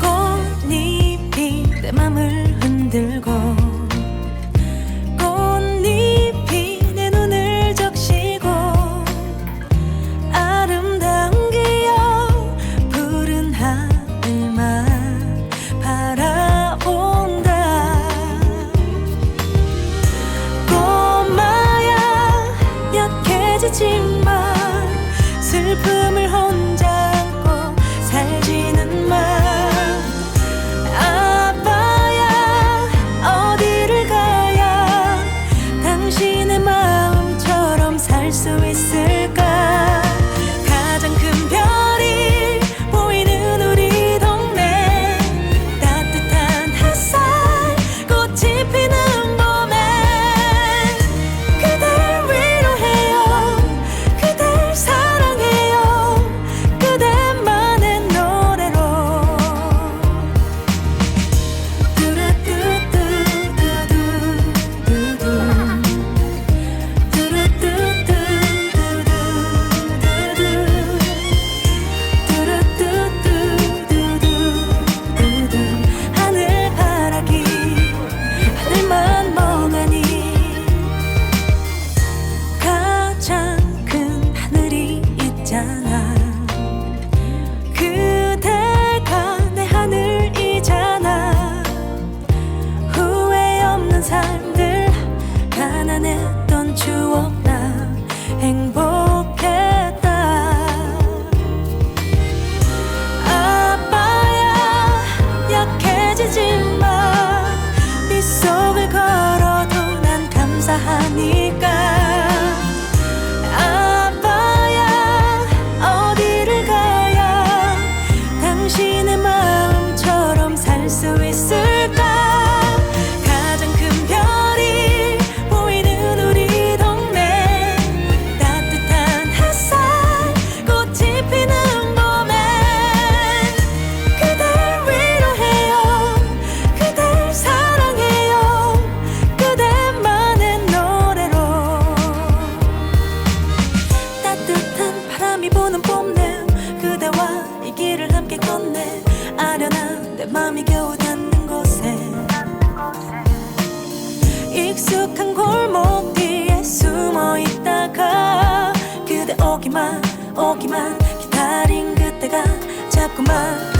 꽃잎이 내 맘을 내 마음처럼 살 수 있을 감사하니까. 아빠야 어디를 가야 당신의 마음 익숙한 골목 뒤에 숨어 있다가 그대 오기만 오기만 기다린 그때가 자꾸만